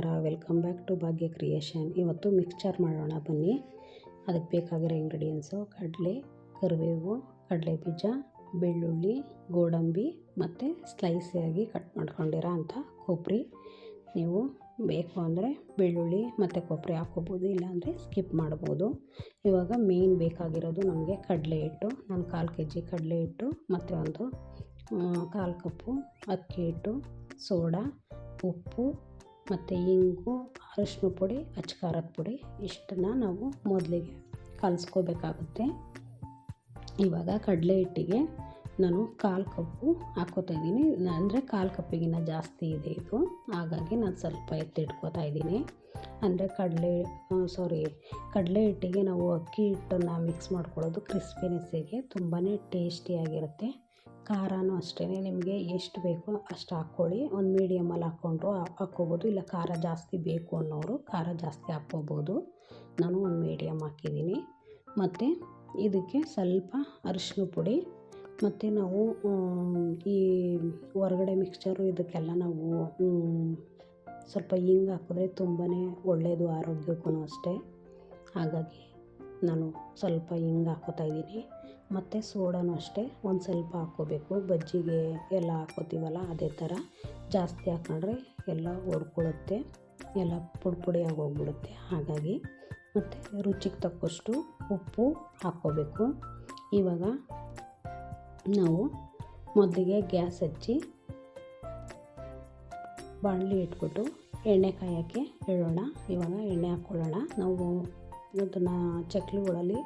ನಮಸ್ಕಾರ welcome back to Bhagya creation ಇವತ್ತು mixture ಮಾಡೋಣ ಬನ್ನಿ. ಅದಕ್ಕೆ ಬೇಕಾಗಿರೋ ಇಂಗ್ರೀಡಿಯೆಂಟ್ಸು ಕಡಲೆ, ಕರಿಬೇವು, ಕಡಲೆ ಬೀಜ, ಬೆಳ್ಳುಳ್ಳಿ, ಗೋಡಂಬಿ ಮತ್ತು ಸ್ಲೈಸಿಯಾಗಿ ಕಟ್ ಮಾಡ್ಕೊಂಡಿರೋ ಅಂಥ ಕೊಬ್ಬರಿ. ನೀವು ಬೇಕು ಅಂದರೆ ಬೆಳ್ಳುಳ್ಳಿ ಮತ್ತು ಕೊಬ್ಬರಿ ಹಾಕ್ಕೋಬೋದು, ಇಲ್ಲಾಂದರೆ ಸ್ಕಿಪ್ ಮಾಡ್ಬೋದು. ಇವಾಗ ಮೇಯ್ನ್ ಬೇಕಾಗಿರೋದು ನಮಗೆ ಕಡಲೆ ಹಿಟ್ಟು. ನಾನು ಕಾಲು ಕೆ ಜಿ ಕಡಲೆ ಹಿಟ್ಟು ಮತ್ತು ಒಂದು ಕಾಲು ಕಪ್ಪು ಅಕ್ಕಿ ಹಿಟ್ಟು, ಸೋಡಾ, ಉಪ್ಪು ಮತ್ತು ಇಂಗು ಅರಶಿನ ಪುಡಿ, ಅಚ್ಚ ಖಾರದ ಪುಡಿ, ಇಷ್ಟನ್ನು ನಾವು ಮೊದಲಿಗೆ ಕಲಿಸ್ಕೋಬೇಕಾಗುತ್ತೆ. ಇವಾಗ ಕಡಲೆ ಹಿಟ್ಟಿಗೆ ನಾನು ಕಾಲು ಕಪ್ಪು ಹಾಕ್ಕೋತಾ ಇದ್ದೀನಿ. ಅಂದರೆ ಕಾಲು ಕಪ್ಪಿಗಿನ್ನ ಜಾಸ್ತಿ ಇದೆ ಇದು. ಹಾಗಾಗಿ ನಾನು ಸ್ವಲ್ಪ ಎತ್ತಿಟ್ಕೋತಾ ಇದ್ದೀನಿ. ಅಂದರೆ ಕಡಲೆ ಸಾರಿ ಕಡಲೆ ಹಿಟ್ಟಿಗೆ ನಾವು ಅಕ್ಕಿ ಹಿಟ್ಟನ್ನು ಮಿಕ್ಸ್ ಮಾಡ್ಕೊಳ್ಳೋದು ಕ್ರಿಸ್ಪಿನೆಸ್ಸಿಗೆ ತುಂಬಾ ಟೇಸ್ಟಿಯಾಗಿರುತ್ತೆ ಖಾರನೂ ಅಷ್ಟೇ ನಿಮಗೆ ಎಷ್ಟು ಬೇಕೋ ಅಷ್ಟು ಹಾಕ್ಕೊಳ್ಳಿ. ಒಂದು ಮೀಡಿಯಮಲ್ಲಿ ಹಾಕ್ಕೊಂಡ್ರು ಹಾಕ್ಕೋಬೋದು, ಇಲ್ಲ ಖಾರ ಜಾಸ್ತಿ ಬೇಕು ಅನ್ನೋರು ಖಾರ ಜಾಸ್ತಿ ಹಾಕ್ಕೋಬೋದು. ನಾನು ಒಂದು ಮೀಡಿಯಮ್ ಹಾಕಿದ್ದೀನಿ. ಮತ್ತು ಇದಕ್ಕೆ ಸ್ವಲ್ಪ ಅರಿಶಿನ ಪುಡಿ, ಮತ್ತು ನಾವು ಈ ಹೊರಗಡೆ ಮಿಕ್ಸ್ಚರು ಇದಕ್ಕೆಲ್ಲ ನಾವು ಸ್ವಲ್ಪ ಹಿಂಗೆ ಹಾಕಿದ್ರೆ ತುಂಬಾ ಒಳ್ಳೆಯದು ಆರೋಗ್ಯಕ್ಕೂ ಅಷ್ಟೇ. ಹಾಗಾಗಿ ನಾನು ಸ್ವಲ್ಪ ಹಿಂಗೆ ಹಾಕ್ಕೋತಾ ಇದ್ದೀನಿ. ಮತ್ತು ಸೋಡಾನು ಅಷ್ಟೇ. ಒಂದು ಸ್ವಲ್ಪ ಹಾಕ್ಕೋಬೇಕು. ಬಜ್ಜಿಗೆ ಎಲ್ಲ ಹಾಕ್ಕೋತೀವಲ್ಲ, ಅದೇ ಥರ ಜಾಸ್ತಿ ಹಾಕ್ಕೊಂಡ್ರೆ ಎಲ್ಲ ಒಡ್ಕೊಳ್ಳುತ್ತೆ ಎಲ್ಲ ಪುಡಿ ಪುಡಿಯಾಗಿ ಹೋಗ್ಬಿಡುತ್ತೆ. ಹಾಗಾಗಿ ಮತ್ತು ರುಚಿಗೆ ತಕ್ಕಷ್ಟು ಉಪ್ಪು ಹಾಕ್ಕೋಬೇಕು. ಇವಾಗ ನಾವು ಮೊದಲಿಗೆ ಗ್ಯಾಸ್ ಹಚ್ಚಿ ಬಾಣಲಿ ಇಟ್ಬಿಟ್ಟು ಎಣ್ಣೆ ಕಾಯೋಕ್ಕೆ ಹೇಳೋಣ. ಇವಾಗ ಎಣ್ಣೆ ಹಾಕ್ಕೊಳ್ಳೋಣ. ನಾವು ಅದನ್ನು ಚಕ್ಲಿಗಳಲ್ಲಿ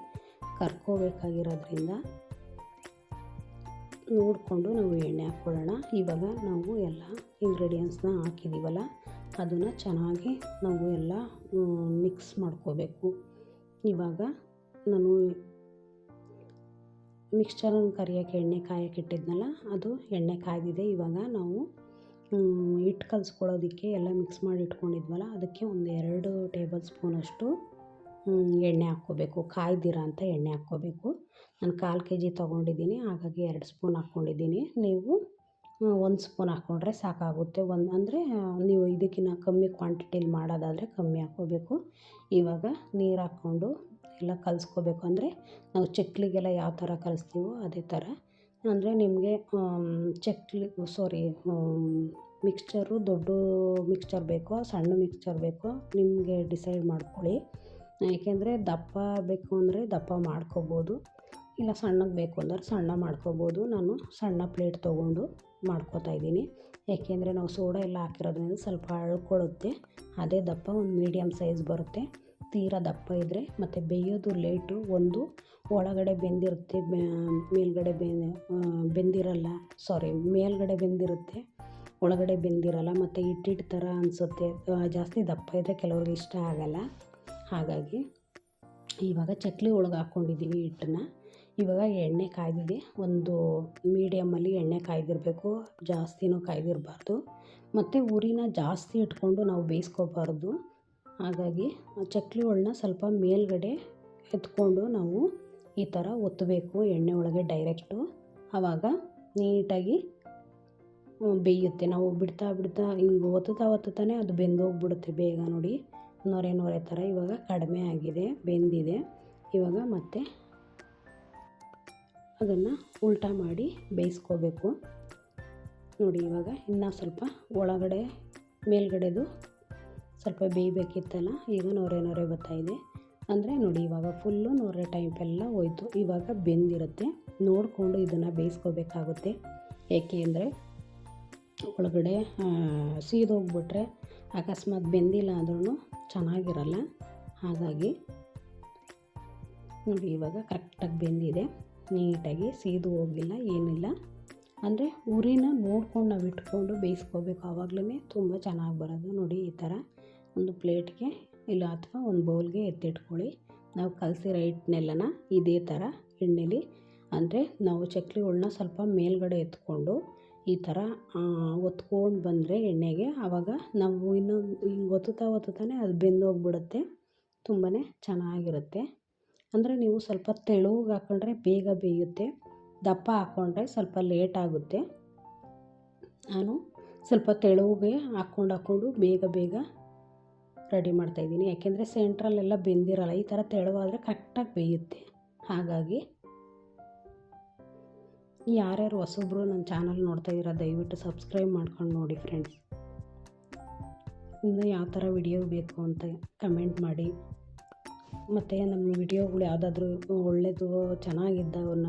ಕರ್ಕೋಬೇಕಾಗಿರೋದ್ರಿಂದ ನೋಡಿಕೊಂಡು ನಾವು ಎಣ್ಣೆ ಹಾಕ್ಕೊಳ್ಳೋಣ. ಇವಾಗ ನಾವು ಎಲ್ಲ ಇಂಗ್ರೀಡಿಯೆಂಟ್ಸ್ನ ಹಾಕಿದ್ದೀವಲ್ಲ ಅದನ್ನು ಚೆನ್ನಾಗಿ ನಾವು ಎಲ್ಲ ಮಿಕ್ಸ್ ಮಾಡ್ಕೋಬೇಕು. ಇವಾಗ ನಾನು ಮಿಕ್ಸ್ಚರನ್ನು ಕರಿಯೋಕ್ಕೆ ಎಣ್ಣೆ ಕಾಯಕ್ಕೆ ಇಟ್ಟಿದ್ನಲ್ಲ, ಅದು ಎಣ್ಣೆ ಕಾಯ್ದಿದೆ. ಇವಾಗ ನಾವು ಹಿಟ್ಟು ಕಲಿಸ್ಕೊಳ್ಳೋದಕ್ಕೆ ಎಲ್ಲ ಮಿಕ್ಸ್ ಮಾಡಿ ಇಟ್ಕೊಂಡಿದ್ವಲ್ಲ, ಅದಕ್ಕೆ ಒಂದು ಎರಡು ಟೇಬಲ್ ಸ್ಪೂನಷ್ಟು ಎಣ್ಣೆ ಹಾಕ್ಕೋಬೇಕು. ಕಾಯ್ದಿರ ಅಂತ ಎಣ್ಣೆ ಹಾಕ್ಕೋಬೇಕು. ನಾನು ಕಾಲು ಕೆ ಜಿ ತೊಗೊಂಡಿದ್ದೀನಿ. ಹಾಗಾಗಿ ಎರಡು ಸ್ಪೂನ್ ಹಾಕ್ಕೊಂಡಿದ್ದೀನಿ. ನೀವು ಒಂದು ಸ್ಪೂನ್ ಹಾಕ್ಕೊಂಡ್ರೆ ಸಾಕಾಗುತ್ತೆ. ಒಂದು, ಅಂದರೆ, ನೀವು ಇದಕ್ಕಿಂತ ಕಮ್ಮಿ ಕ್ವಾಂಟಿಟಿಲಿ ಮಾಡೋದಾದರೆ ಕಮ್ಮಿ ಹಾಕ್ಕೋಬೇಕು. ಇವಾಗ ನೀರು ಹಾಕ್ಕೊಂಡು ಎಲ್ಲ ಕಲಿಸ್ಕೋಬೇಕು. ಅಂದರೆ, ನಾವು ಚಕ್ಲಿಗೆಲ್ಲ ಯಾವ ಥರ ಕಲಿಸ್ತೀವೋ ಅದೇ ಥರ ಅಂದರೆ, ನಿಮಗೆ ಚಕ್ಲಿ ಸಾರಿ ಮಿಕ್ಸ್ಚರು ದೊಡ್ಡ ಮಿಕ್ಸ್ಚರ್ ಬೇಕೋ, ಸಣ್ಣ ಮಿಕ್ಸ್ಚರ್ ಬೇಕೋ, ನಿಮಗೆ ಡಿಸೈಡ್ ಮಾಡ್ಕೊಳ್ಳಿ. ಏಕೆಂದರೆ ದಪ್ಪ ಬೇಕು ಅಂದರೆ ದಪ್ಪ ಮಾಡ್ಕೋಬೋದು, ಇಲ್ಲ ಸಣ್ಣಗೆ ಬೇಕು ಅಂದರೆ ಸಣ್ಣ ಮಾಡ್ಕೋಬೋದು. ನಾನು ಸಣ್ಣ ಪ್ಲೇಟ್ ತೊಗೊಂಡು ಮಾಡ್ಕೋತಾ ಇದ್ದೀನಿ. ಏಕೆಂದರೆ ನಾವು ಸೋಡಾ ಎಲ್ಲ ಹಾಕಿರೋದ್ರಿಂದ ಸ್ವಲ್ಪ ಅಳ್ಕೊಳ್ಳುತ್ತೆ ಅದೇ ದಪ್ಪ ಒಂದು ಮೀಡಿಯಮ್ ಸೈಜ್ ಬರುತ್ತೆ. ತೀರಾ ದಪ್ಪ ಇದ್ದರೆ ಮತ್ತು ಬೇಯೋದು ಲೇಟು, ಒಂದು ಒಳಗಡೆ ಬೆಂದಿರುತ್ತೆ ಮೇಲ್ಗಡೆ ಬೆಂದಿರಲ್ಲ ಸಾರಿ ಮೇಲ್ಗಡೆ ಬೆಂದಿರುತ್ತೆ, ಒಳಗಡೆ ಬೆಂದಿರಲ್ಲ, ಮತ್ತು ಇಟ್ಟಿಟ್ಟು ಥರ ಅನಿಸುತ್ತೆ. ಜಾಸ್ತಿ ದಪ್ಪ ಇದ್ದರೆ ಕೆಲವ್ರಿಗೆ ಇಷ್ಟ ಆಗೋಲ್ಲ. ಹಾಗಾಗಿ ಇವಾಗ ಚಕ್ಲಿ ಒಳಗೆ ಹಾಕ್ಕೊಂಡಿದ್ದೀವಿ ಹಿಟ್ಟನ್ನ. ಇವಾಗ ಎಣ್ಣೆ ಕಾಯ್ದಿದೆ. ಒಂದು ಮೀಡಿಯಮಲ್ಲಿ ಎಣ್ಣೆ ಕಾಯ್ದಿರಬೇಕು, ಜಾಸ್ತಿನೂ ಕಾಯ್ದಿರಬಾರ್ದು. ಮತ್ತು ಉರಿನ ಜಾಸ್ತಿ ಇಟ್ಕೊಂಡು ನಾವು ಬೇಯಿಸ್ಕೋಬಾರ್ದು. ಹಾಗಾಗಿ ಚಕ್ಲಿ ಒಳನ ಸ್ವಲ್ಪ ಮೇಲ್ಗಡೆ ಎತ್ಕೊಂಡು ನಾವು ಈ ಥರ ಒತ್ತಬೇಕು ಎಣ್ಣೆ ಒಳಗೆ ಡೈರೆಕ್ಟು ಆವಾಗ ನೀಟಾಗಿ ಬೇಯುತ್ತೆ. ನಾವು ಬಿಡ್ತಾ ಬಿಡ್ತಾ ಹಿಂಗೆ ಒತ್ತುತ್ತಾ ಒತ್ತುತ್ತಾನೆ ಅದು ಬೆಂದೋಗಿಬಿಡುತ್ತೆ ಬೇಗ ನೋಡಿ. ನೊರೆ ನೊರೆ ಥರ ಇವಾಗ ಕಡಿಮೆ ಆಗಿದೆ, ಬೆಂದಿದೆ. ಇವಾಗ ಮತ್ತೆ ಅದನ್ನು ಉಲ್ಟಾ ಮಾಡಿ ಬೇಯಿಸ್ಕೋಬೇಕು. ನೋಡಿ, ಇವಾಗ ಇನ್ನೂ ಸ್ವಲ್ಪ ಒಳಗಡೆ, ಮೇಲ್ಗಡೆದು ಸ್ವಲ್ಪ ಬೇಯಬೇಕಿತ್ತಲ್ಲ, ಈಗ ನೊರೆ ನೊರೆ ಬರ್ತಾಯಿದೆ ಅಂದರೆ ನೋಡಿ, ಇವಾಗ ಫುಲ್ಲು ನೊರೆ ಟೈಪೆಲ್ಲ ಹೋಯ್ತು. ಇವಾಗ ಬೆಂದಿರುತ್ತೆ. ನೋಡಿಕೊಂಡು ಇದನ್ನು ಬೇಯಿಸ್ಕೋಬೇಕಾಗುತ್ತೆ. ಏಕೆ ಅಂದರೆ ಒಳಗಡೆ ಸೀದೋಗ್ಬಿಟ್ರೆ ಅಕಸ್ಮಾತ್ ಬೆಂದಿಲ್ಲ ಅಂದ್ರೂ ಚೆನ್ನಾಗಿರಲ್ಲ. ಹಾಗಾಗಿ ನೋಡಿ ಇವಾಗ ಕರೆಕ್ಟಾಗಿ ಬೆಂದಿದೆ. ನೀಟಾಗಿ ಸೀದು ಹೋಗಿಲ್ಲ, ಏನಿಲ್ಲ. ಅಂದರೆ ಉರಿನ ನೋಡ್ಕೊಂಡು ನಾವು ಇಟ್ಕೊಂಡು ಬೇಯಿಸ್ಕೋಬೇಕು. ಆವಾಗಲೇ ತುಂಬ ಚೆನ್ನಾಗಿ ಬರೋದು ನೋಡಿ ಈ ಥರ. ಒಂದು ಪ್ಲೇಟ್ಗೆ ಇಲ್ಲ ಅಥವಾ ಒಂದು ಬೌಲ್ಗೆ ಎತ್ತಿಟ್ಕೊಳ್ಳಿ. ನಾವು ಕಲಸಿರೋ ಹಿಟ್ಟನ್ನೆಲ್ಲನ ಇದೇ ಥರ ಎಣ್ಣೆಲಿ. ಅಂದರೆ ನಾವು ಚಕ್ಲಿ ಒಳನ್ನ ಸ್ವಲ್ಪ ಮೇಲ್ಗಡೆ ಎತ್ಕೊಂಡು ಈ ಥರ ಒತ್ಕೊಂಡು ಬಂದರೆ ಎಣ್ಣೆಗೆ. ಆವಾಗ ನಾವು ಇನ್ನೊಂದು, ಹಿಂಗೆ ಒತ್ತುತ್ತಾ ಒತ್ತುತ್ತಾನೆ ಅದು ಬೆಂದೋಗ್ಬಿಡುತ್ತೆ. ತುಂಬಾ ಚೆನ್ನಾಗಿರುತ್ತೆ. ಅಂದರೆ ನೀವು ಸ್ವಲ್ಪ ತೆಳುಗೆ ಹಾಕ್ಕೊಂಡ್ರೆ ಬೇಗ ಬೇಯುತ್ತೆ. ದಪ್ಪ ಹಾಕ್ಕೊಂಡ್ರೆ ಸ್ವಲ್ಪ ಲೇಟ್ ಆಗುತ್ತೆ. ನಾನು ಸ್ವಲ್ಪ ತೆಳುವಿಗೆ ಹಾಕ್ಕೊಂಡು ಹಾಕ್ಕೊಂಡು ಬೇಗ ಬೇಗ ರೆಡಿ ಮಾಡ್ತಾಯಿದ್ದೀನಿ ಯಾಕೆಂದರೆ ಸೆಂಟ್ರಲ್ಲೆಲ್ಲ ಬೆಂದಿರಲ್ಲ. ಈ ಥರ ತೆಳುವಾದರೆ ಕರೆಕ್ಟಾಗಿ ಬೇಯುತ್ತೆ. ಹಾಗಾಗಿ ಯಾರ್ಯಾರು ಹೊಸಬ್ರು ನನ್ನ ಚಾನಲ್ ನೋಡ್ತಾ ಇದ್ದೀರಾ, ದಯವಿಟ್ಟು ಸಬ್ಸ್ಕ್ರೈಬ್ ಮಾಡ್ಕೊಂಡು ನೋಡಿ ಫ್ರೆಂಡ್ಸ್ ಇನ್ನು ಯಾವ ಥರ ವಿಡಿಯೋ ಬೇಕು ಅಂತ ಕಮೆಂಟ್ ಮಾಡಿ. ಮತ್ತು ನಮ್ಮ ವಿಡಿಯೋಗಳು ಯಾವುದಾದ್ರೂ ಒಳ್ಳೆಯದು ಚೆನ್ನಾಗಿದ್ದವನ್ನ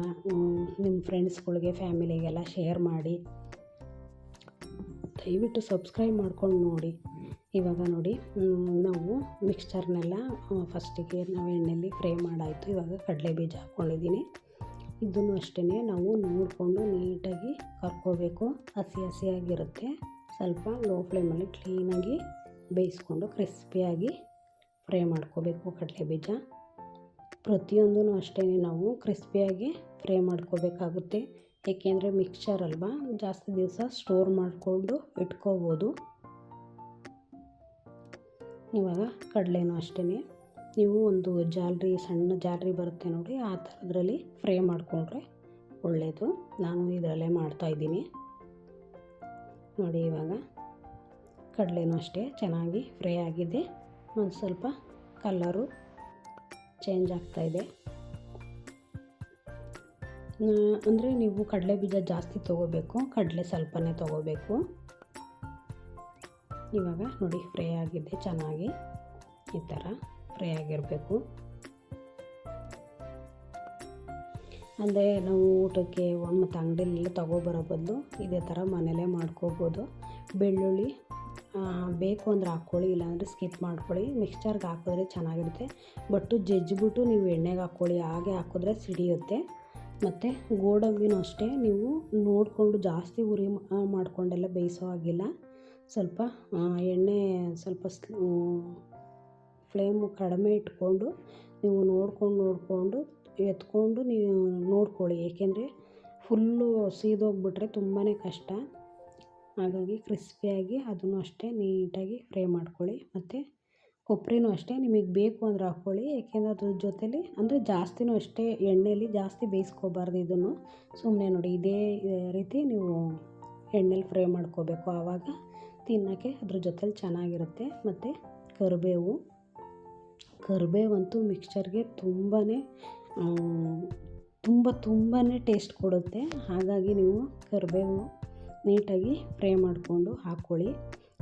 ನಿಮ್ಮ ಫ್ರೆಂಡ್ಸ್ಗಳಿಗೆ ಫ್ಯಾಮಿಲಿಗೆಲ್ಲ ಶೇರ್ ಮಾಡಿ. ದಯವಿಟ್ಟು ಸಬ್ಸ್ಕ್ರೈಬ್ ಮಾಡ್ಕೊಂಡು ನೋಡಿ. ಇವಾಗ ನೋಡಿ ನಾವು ಮಿಕ್ಸ್ಚರ್ನೆಲ್ಲ ಫಸ್ಟಿಗೆ ನಾವು ಎಣ್ಣೆಯಲ್ಲಿ ಫ್ರೈ ಮಾಡಾಯಿತು. ಇವಾಗ ಕಡಲೆ ಬೀಜ ಹಾಕ್ಕೊಂಡಿದ್ದೀನಿ ಇದನ್ನು ಅಷ್ಟೇ ನಾವು ನೋಡಿಕೊಂಡು ನೀಟಾಗಿ ಕರ್ಕೋಬೇಕು. ಹಸಿ ಹಸಿಯಾಗಿರುತ್ತೆ. ಸ್ವಲ್ಪ ಲೋ ಫ್ಲೇಮಲ್ಲಿ ಕ್ಲೀನಾಗಿ ಬೇಯಿಸ್ಕೊಂಡು ಕ್ರಿಸ್ಪಿಯಾಗಿ ಫ್ರೈ ಮಾಡ್ಕೋಬೇಕು ಕಡಲೆ ಬೀಜ. ಪ್ರತಿಯೊಂದೂ ಅಷ್ಟೇ ನಾವು ಕ್ರಿಸ್ಪಿಯಾಗಿ ಫ್ರೈ ಮಾಡ್ಕೋಬೇಕಾಗುತ್ತೆ. ಏಕೆಂದರೆ ಮಿಕ್ಸ್ಚರ್ ಅಲ್ವಾ? ಜಾಸ್ತಿ ದಿವಸ ಸ್ಟೋರ್ ಮಾಡಿಕೊಂಡು ಇಟ್ಕೋಬೋದು. ಇವಾಗ ಕಡಲೆನೂ ಅಷ್ಟೇ ನೀವು ಒಂದು ಜಾಲರಿ, ಸಣ್ಣ ಜಾಲರಿ ಬರುತ್ತೆ ನೋಡಿ, ಆ ಥರದ್ರಲ್ಲಿ ಫ್ರೈ ಮಾಡಿಕೊಂಡ್ರೆ ಒಳ್ಳೆಯದು ನಾನು ಇದರಲ್ಲೇ ಮಾಡ್ತಾಯಿದ್ದೀನಿ ನೋಡಿ ಇವಾಗ ಕಡಲೆನೂ ಅಷ್ಟೇ ಚೆನ್ನಾಗಿ ಫ್ರೈ ಆಗಿದೆ. ಒಂದು ಸ್ವಲ್ಪ ಕಲ್ಲರು ಚೇಂಜ್ ಆಗ್ತಾಯಿದೆ ಅಂದರೆ ನೀವು ಕಡಲೆ ಬೀಜ ಜಾಸ್ತಿ ತೊಗೋಬೇಕು, ಕಡಲೆ ಸ್ವಲ್ಪನೇ ತೊಗೋಬೇಕು. ಇವಾಗ ನೋಡಿ, ಫ್ರೈ ಆಗಿದೆ ಚೆನ್ನಾಗಿ ಈ ಥರ. ಫ್ರೈ ಆಗಿರಬೇಕು. ಅಂದರೆ ನಾವು ಊಟಕ್ಕೆ ಮತ್ತು ಅಂಗಡಿಲೆಲ್ಲ ತೊಗೊಬರೋ ಬದಲು ಇದೇ ಥರ ಮನೇಲೇ ಮಾಡ್ಕೋಬೋದು. ಬೆಳ್ಳುಳ್ಳಿ ಬೇಕು ಅಂದರೆ ಹಾಕ್ಕೊಳ್ಳಿ, ಇಲ್ಲಾಂದರೆ ಸ್ಕಿಪ್ ಮಾಡ್ಕೊಳ್ಳಿ. ಮಿಕ್ಸ್ಚರ್ಗೆ ಹಾಕಿದ್ರೆ ಚೆನ್ನಾಗಿರುತ್ತೆ. ಬಟ್ಟು ಜಜ್ಜಿಬಿಟ್ಟು ನೀವು ಎಣ್ಣೆಗೆ ಹಾಕ್ಕೊಳ್ಳಿ. ಹಾಗೆ ಹಾಕಿದ್ರೆ ಸಿಡಿಯುತ್ತೆ. ಮತ್ತು ಗೋಡಂಬಿನೂ ಅಷ್ಟೇ. ನೀವು ನೋಡಿಕೊಂಡು ಜಾಸ್ತಿ ಉರಿ ಮಾಡಿಕೊಂಡೆಲ್ಲ ಬೇಯಿಸೋ ಹಾಗಿಲ್ಲ. ಸ್ವಲ್ಪ ಎಣ್ಣೆ ಸ್ವಲ್ಪ ಫ್ಲೇಮು ಕಡಿಮೆ ಇಟ್ಕೊಂಡು ನೀವು ನೋಡ್ಕೊಂಡು ನೋಡಿಕೊಂಡು ಎತ್ಕೊಂಡು ನೀವು ನೋಡ್ಕೊಳ್ಳಿ. ಏಕೆಂದರೆ ಫುಲ್ಲು ಸೀದೋಗ್ಬಿಟ್ರೆ ತುಂಬಾ ಕಷ್ಟ. ಹಾಗಾಗಿ ಕ್ರಿಸ್ಪಿಯಾಗಿ ಅದನ್ನು ಅಷ್ಟೇ ನೀಟಾಗಿ ಫ್ರೈ ಮಾಡ್ಕೊಳ್ಳಿ. ಮತ್ತು ಕೊಬ್ಬರಿನೂ ಅಷ್ಟೇ ನಿಮಗೆ ಬೇಕು ಅಂದ್ರೆ ಹಾಕ್ಕೊಳ್ಳಿ. ಏಕೆಂದರೆ ಅದ್ರ ಜೊತೇಲಿ ಅಂದರೆ ಜಾಸ್ತಿನೂ ಅಷ್ಟೇ ಎಣ್ಣೆಯಲ್ಲಿ ಜಾಸ್ತಿ ಬೇಯಿಸ್ಕೋಬಾರ್ದು ಇದನ್ನು. ಸುಮ್ಮನೆ ನೋಡಿ, ಇದೇ ರೀತಿ ನೀವು ಎಣ್ಣೆಲಿ ಫ್ರೈ ಮಾಡ್ಕೋಬೇಕು. ಆವಾಗ ತಿನ್ನೋಕ್ಕೆ ಅದ್ರ ಜೊತೇಲಿ ಚೆನ್ನಾಗಿರುತ್ತೆ. ಮತ್ತು ಕರಿಬೇವು. ಕರಿಬೇವಂತೂ ಮಿಕ್ಸ್ಚರ್ಗೆ ತುಂಬಾ ತುಂಬ ತುಂಬಾ ಟೇಸ್ಟ್ ಕೊಡುತ್ತೆ. ಹಾಗಾಗಿ ನೀವು ಕರಿಬೇವು ನೀಟಾಗಿ ಫ್ರೈ ಮಾಡಿಕೊಂಡು ಹಾಕ್ಕೊಳ್ಳಿ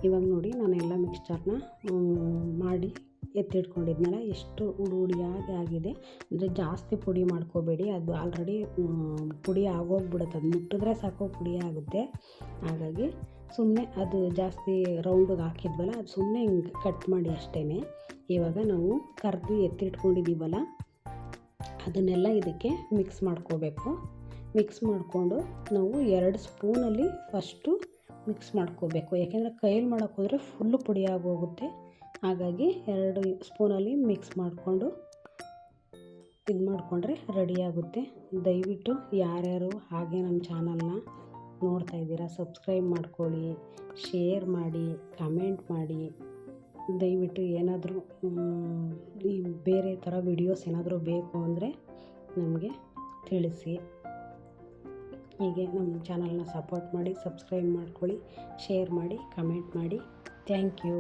ಇವಾಗ ನೋಡಿ ನಾನು ಎಲ್ಲ ಮಿಕ್ಸ್ಚರ್ನ ಮಾಡಿ ಎತ್ತಿಟ್ಕೊಂಡಿದ್ನಲ್ಲ, ಎಷ್ಟು ಹುಡಿ ಹುಡಿಯಾಗಿ ಆಗಿದೆ. ಅಂದರೆ ಜಾಸ್ತಿ ಪುಡಿ ಮಾಡ್ಕೋಬೇಡಿ, ಅದು ಆಲ್ರೆಡಿ ಪುಡಿ ಆಗೋಗ್ಬಿಡುತ್ತೆ. ಅದು ಮುಟ್ಟಿದ್ರೆ ಸಾಕು, ಪುಡಿ ಆಗುತ್ತೆ. ಹಾಗಾಗಿ ಸುಮ್ಮನೆ ಅದು ಜಾಸ್ತಿ ರೌಂಡಿಗೆ ಹಾಕಿದ್ವಲ್ಲ, ಅದು ಸುಮ್ಮನೆ ಹಿಂಗೆ ಕಟ್ ಮಾಡಿ ಅಷ್ಟೇ ಇವಾಗ ನಾವು ಕರ್ದು ಎತ್ತಿಟ್ಕೊಂಡಿದ್ದೀವಲ್ಲ ಅದನ್ನೆಲ್ಲ ಇದಕ್ಕೆ ಮಿಕ್ಸ್ ಮಾಡ್ಕೋಬೇಕು. ಮಿಕ್ಸ್ ಮಾಡಿಕೊಂಡು ನಾವು ಎರಡು ಸ್ಪೂನಲ್ಲಿ ಫಸ್ಟು ಮಿಕ್ಸ್ ಮಾಡ್ಕೋಬೇಕು. ಯಾಕೆಂದರೆ ಕೈಯಲ್ಲಿ ಮಾಡೋಕ್ಕೆ ಹೋದರೆ ಫುಲ್ಲು ಪುಡಿಯಾಗಿ ಹೋಗುತ್ತೆ. ಹಾಗಾಗಿ ಎರಡು ಸ್ಪೂನಲ್ಲಿ ಮಿಕ್ಸ್ ಮಾಡಿಕೊಂಡು ಇದು ಮಾಡಿಕೊಂಡ್ರೆ ರೆಡಿಯಾಗುತ್ತೆ ದಯವಿಟ್ಟು ಯಾರ್ಯಾರು ಹಾಗೆ ನಮ್ಮ ಚಾನಲ್ನ ನೋಡ್ತಾ ಇದ್ದೀರಾ, ಸಬ್ಸ್ಕ್ರೈಬ್ ಮಾಡ್ಕೊಳ್ಳಿ, ಶೇರ್ ಮಾಡಿ, ಕಮೆಂಟ್ ಮಾಡಿ. ದಯವಿಟ್ಟು ಏನಾದರೂ ಈ ಬೇರೆ ಥರ ವಿಡಿಯೋಸ್ ಏನಾದರೂ ಬೇಕು ಅಂದರೆ ನಮಗೆ ತಿಳಿಸಿ. ಹೀಗೆ ನಮ್ಮ ಚಾನಲ್ನ ಸಪೋರ್ಟ್ ಮಾಡಿ ಸಬ್ಸ್ಕ್ರೈಬ್ ಮಾಡ್ಕೊಳ್ಳಿ ಶೇರ್ ಮಾಡಿ ಕಮೆಂಟ್ ಮಾಡಿ. Thank you.